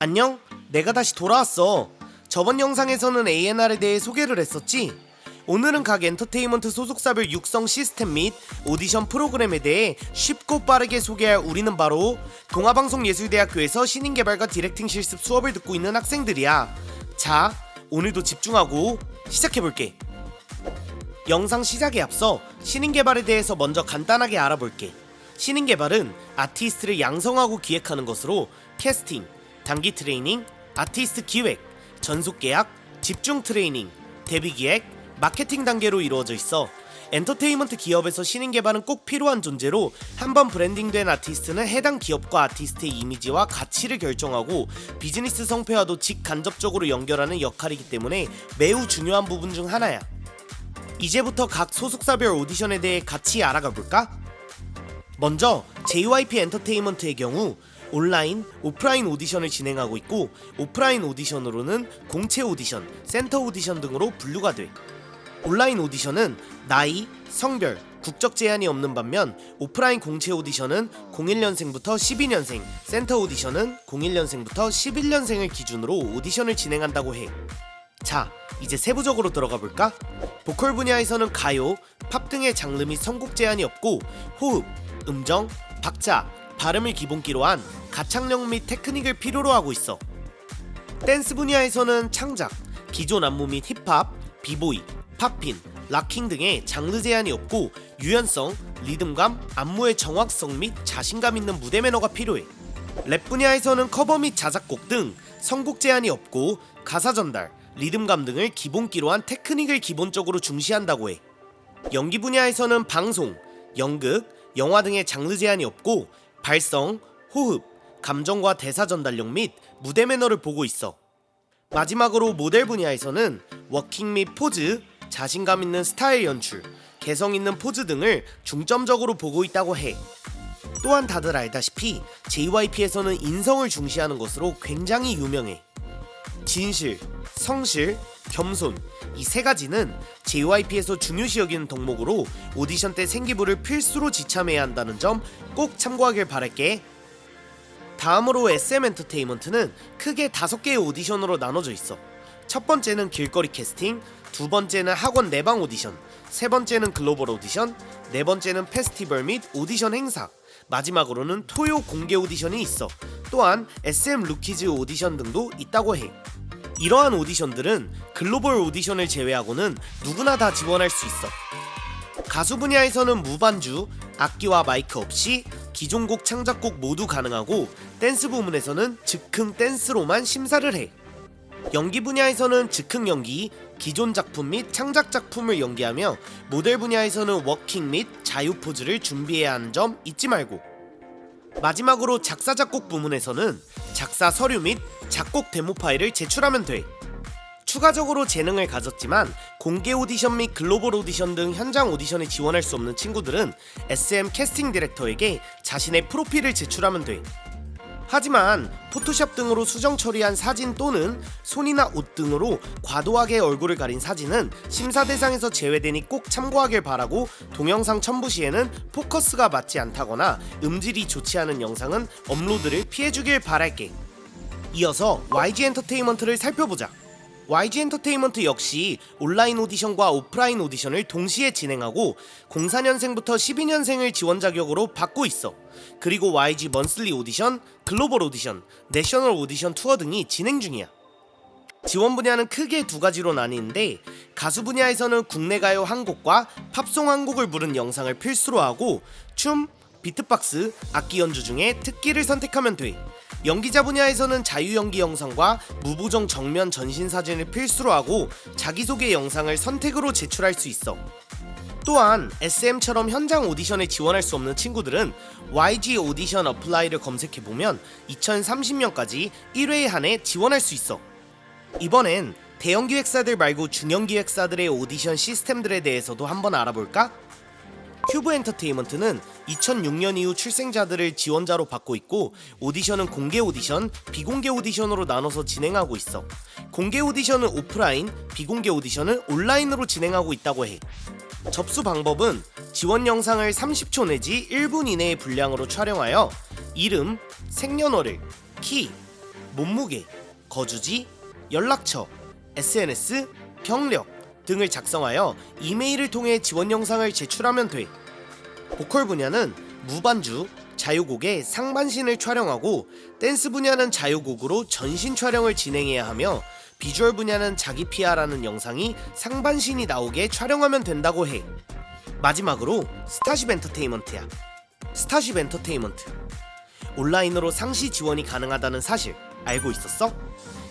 안녕? 내가 다시 돌아왔어. 저번 영상에서는 A&R에 대해 소개를 했었지? 오늘은 각 엔터테인먼트 소속사별 육성 시스템 및 오디션 프로그램에 대해 쉽고 빠르게 소개할 우리는 바로 동아방송예술대학교에서 신인개발과 디렉팅 실습 수업을 듣고 있는 학생들이야. 자, 오늘도 집중하고 시작해볼게. 영상 시작에 앞서 신인개발에 대해서 먼저 간단하게 알아볼게. 신인개발은 아티스트를 양성하고 기획하는 것으로 캐스팅, 단기 트레이닝, 아티스트 기획, 전속 계약, 집중 트레이닝, 데뷔 기획, 마케팅 단계로 이루어져 있어. 엔터테인먼트 기업에서 신인 개발은 꼭 필요한 존재로 한번 브랜딩된 아티스트는 해당 기업과 아티스트의 이미지와 가치를 결정하고 비즈니스 성패와도 직간접적으로 연결하는 역할이기 때문에 매우 중요한 부분 중 하나야. 이제부터 각 소속사별 오디션에 대해 같이 알아가 볼까? 먼저 JYP 엔터테인먼트의 경우 온라인, 오프라인 오디션을 진행하고 있고 오프라인 오디션으로는 공채 오디션, 센터 오디션 등으로 분류가 돼. 온라인 오디션은 나이, 성별, 국적 제한이 없는 반면 오프라인 공채 오디션은 01년생부터 12년생, 센터 오디션은 01년생부터 11년생을 기준으로 오디션을 진행한다고 해. 자, 이제 세부적으로 들어가 볼까? 보컬 분야에서는 가요, 팝 등의 장르 및 선곡 제한이 없고 호흡, 음정, 박자, 발음을 기본기로 한 가창력 및 테크닉을 필요로 하고 있어. 댄스 분야에서는 창작, 기존 안무 및 힙합, 비보이, 팝핀, 락킹 등의 장르 제한이 없고 유연성, 리듬감, 안무의 정확성 및 자신감 있는 무대 매너가 필요해. 랩 분야에서는 커버 및 자작곡 등 선곡 제한이 없고 가사 전달, 리듬감 등을 기본기로 한 테크닉을 기본적으로 중시한다고 해. 연기 분야에서는 방송, 연극, 영화 등의 장르 제한이 없고 발성, 호흡, 감정과 대사 전달력 및 무대 매너를 보고 있어. 마지막으로 모델 분야에서는 워킹 및 포즈, 자신감 있는 스타일 연출, 개성 있는 포즈 등을 중점적으로 보고 있다고 해. 또한 다들 알다시피 JYP에서는 인성을 중시하는 것으로 굉장히 유명해. 진실, 성실, 겸손 이 세 가지는 JYP에서 중요시 여기는 덕목으로 오디션 때 생기부를 필수로 지참해야 한다는 점 꼭 참고하길 바랄게. 다음으로 SM 엔터테인먼트는 크게 다섯 개의 오디션으로 나눠져 있어. 첫 번째는 길거리 캐스팅, 두 번째는 학원 내방 오디션, 세 번째는 글로벌 오디션, 네 번째는 페스티벌 및 오디션 행사, 마지막으로는 토요 공개 오디션이 있어. 또한 SM 루키즈 오디션 등도 있다고 해. 이러한 오디션들은 글로벌 오디션을 제외하고는 누구나 다 지원할 수 있어. 가수 분야에서는 무반주, 악기와 마이크 없이 기존 곡 창작곡 모두 가능하고 댄스 부문에서는 즉흥 댄스로만 심사를 해. 연기 분야에서는 즉흥 연기, 기존 작품 및 창작 작품을 연기하며 모델 분야에서는 워킹 및 자유 포즈를 준비해야 하는 점 잊지 말고. 마지막으로 작사 작곡 부문에서는 작사 서류 및 작곡 데모 파일을 제출하면 돼. 추가적으로 재능을 가졌지만 공개 오디션 및 글로벌 오디션 등 현장 오디션에 지원할 수 없는 친구들은 SM 캐스팅 디렉터에게 자신의 프로필을 제출하면 돼. 하지만 포토샵 등으로 수정 처리한 사진 또는 손이나 옷 등으로 과도하게 얼굴을 가린 사진은 심사 대상에서 제외되니 꼭 참고하길 바라고 동영상 첨부 시에는 포커스가 맞지 않다거나 음질이 좋지 않은 영상은 업로드를 피해주길 바랄게. 이어서 YG 엔터테인먼트를 살펴보자. YG 엔터테인먼트 역시 온라인 오디션과 오프라인 오디션을 동시에 진행하고 04년생부터 12년생을 지원 자격으로 받고 있어. 그리고 YG 먼슬리 오디션, 글로벌 오디션, 내셔널 오디션 투어 등이 진행 중이야. 지원 분야는 크게 두 가지로 나뉘는데 가수 분야에서는 국내 가요 한 곡과 팝송 한 곡을 부른 영상을 필수로 하고 춤, 비트박스, 악기 연주 중에 특기를 선택하면 돼. 연기자 분야에서는 자유 연기 영상과 무보정 정면 전신 사진을 필수로 하고 자기소개 영상을 선택으로 제출할 수 있어. 또한 SM처럼 현장 오디션에 지원할 수 없는 친구들은 YG 오디션 어플라이를 검색해 보면 2030년까지 1회에 한해 지원할 수 있어. 이번엔 대형 기획사들 말고 중형 기획사들의 오디션 시스템들에 대해서도 한번 알아볼까? 큐브 엔터테인먼트는 2006년 이후 출생자들을 지원자로 받고 있고 오디션은 공개 오디션, 비공개 오디션으로 나눠서 진행하고 있어. 공개 오디션은 오프라인, 비공개 오디션은 온라인으로 진행하고 있다고 해. 접수 방법은 지원 영상을 30초 내지 1분 이내의 분량으로 촬영하여 이름, 생년월일, 키, 몸무게, 거주지, 연락처, SNS, 경력 등을 작성하여 이메일을 통해 지원 영상을 제출하면 돼. 보컬 분야는 무반주, 자유곡의 상반신을 촬영하고 댄스 분야는 자유곡으로 전신 촬영을 진행해야 하며 비주얼 분야는 자기 PR하는 영상이 상반신이 나오게 촬영하면 된다고 해. 마지막으로 스타쉽 엔터테인먼트야. 스타쉽 엔터테인먼트. 온라인으로 상시 지원이 가능하다는 사실 알고 있었어?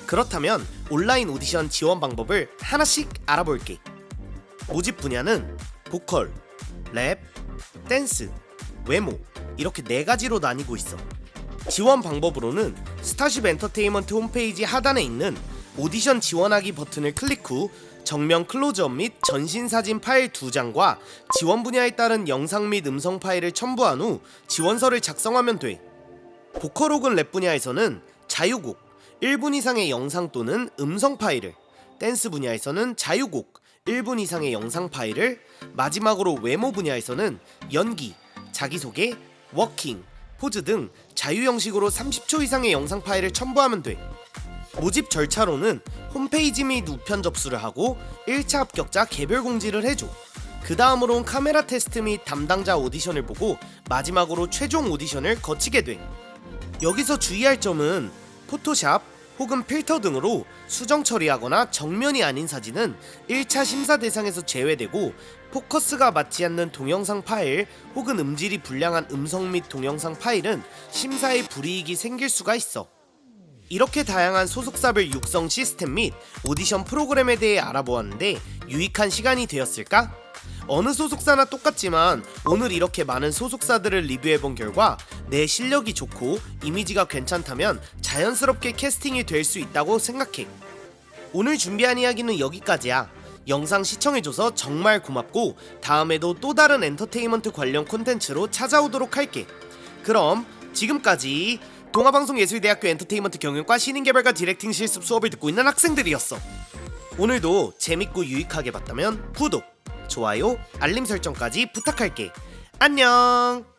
그렇다면 온라인 오디션 지원 방법을 하나씩 알아볼게. 모집 분야는 보컬, 랩, 댄스, 외모 이렇게 네 가지로 나뉘고 있어. 지원 방법으로는 스타쉽 엔터테인먼트 홈페이지 하단에 있는 오디션 지원하기 버튼을 클릭 후 정면 클로즈업 및 전신 사진 파일 두 장과 지원 분야에 따른 영상 및 음성 파일을 첨부한 후 지원서를 작성하면 돼. 보컬 혹은 랩 분야에서는 자유곡 1분 이상의 영상 또는 음성 파일을 댄스 분야에서는 자유곡 1분 이상의 영상 파일을 마지막으로 외모 분야에서는 연기, 자기소개, 워킹, 포즈 등 자유 형식으로 30초 이상의 영상 파일을 첨부하면 돼. 모집 절차로는 홈페이지 및 우편 접수를 하고 1차 합격자 개별 공지를 해줘. 그 다음으론 카메라 테스트 및 담당자 오디션을 보고 마지막으로 최종 오디션을 거치게 돼. 여기서 주의할 점은 포토샵 혹은 필터 등으로 수정 처리하거나 정면이 아닌 사진은 1차 심사 대상에서 제외되고 포커스가 맞지 않는 동영상 파일 혹은 음질이 불량한 음성 및 동영상 파일은 심사에 불이익이 생길 수가 있어. 이렇게 다양한 소속사별 육성 시스템 및 오디션 프로그램에 대해 알아보았는데 유익한 시간이 되었을까? 어느 소속사나 똑같지만 오늘 이렇게 많은 소속사들을 리뷰해본 결과 내 실력이 좋고 이미지가 괜찮다면 자연스럽게 캐스팅이 될 수 있다고 생각해. 오늘 준비한 이야기는 여기까지야. 영상 시청해줘서 정말 고맙고 다음에도 또 다른 엔터테인먼트 관련 콘텐츠로 찾아오도록 할게. 그럼 지금까지 동아방송예술대학교 엔터테인먼트 경영과 신인개발과 디렉팅 실습 수업을 듣고 있는 학생들이었어. 오늘도 재밌고 유익하게 봤다면 구독, 좋아요, 알림 설정까지 부탁할게. 안녕!